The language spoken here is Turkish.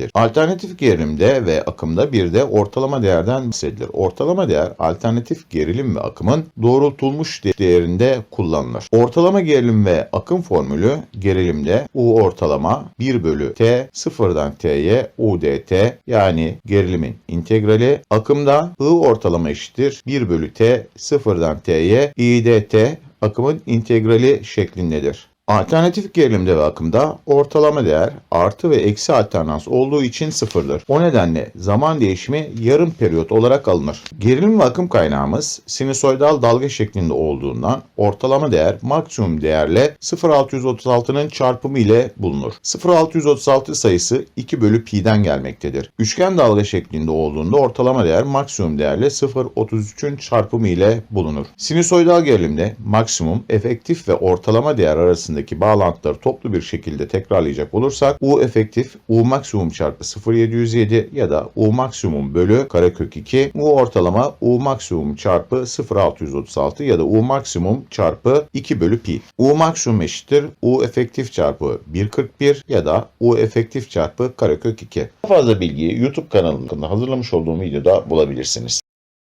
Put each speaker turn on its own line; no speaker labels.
eşittir. Alternatif gerilimde ve akımda bir de ortalama değerden bahsedilir. Ortalama değer alternatif gerilim ve akımın doğrultulmuş de- değerinde kullanılır. Ortalama gerilim ve akım formülü gerilimde U ortalama 1 bölü T sıfırdan T'ye UDT yani gerilimin integrali. Akımda I ortalama eşittir 1 bölü T sıfırdan T'ye IDT akımın integrali şeklindedir. Alternatif gerilimde ve akımda ortalama değer artı ve eksi alternans olduğu için sıfırdır. O nedenle zaman değişimi yarım periyot olarak alınır. Gerilim ve akım kaynağımız sinüsoidal dalga şeklinde olduğundan ortalama değer maksimum değerle 0.636'nın çarpımı ile bulunur. 0.636 sayısı 2 bölü pi'den gelmektedir. Üçgen dalga şeklinde olduğunda ortalama değer maksimum değerle 0.33'ün çarpımı ile bulunur. Sinüsoidal gerilimde maksimum, efektif ve ortalama değer arasındaki bağlantıları toplu bir şekilde tekrarlayacak olursak U efektif U maksimum çarpı 0.707 ya da U maksimum bölü karekök 2 U ortalama U maksimum çarpı 0.636 ya da U maksimum çarpı 2 bölü pi. U maksimum eşittir U efektif çarpı 1.41 ya da U efektif çarpı karekök 2. Daha fazla bilgiyi YouTube kanalında hazırlamış olduğum videoda bulabilirsiniz.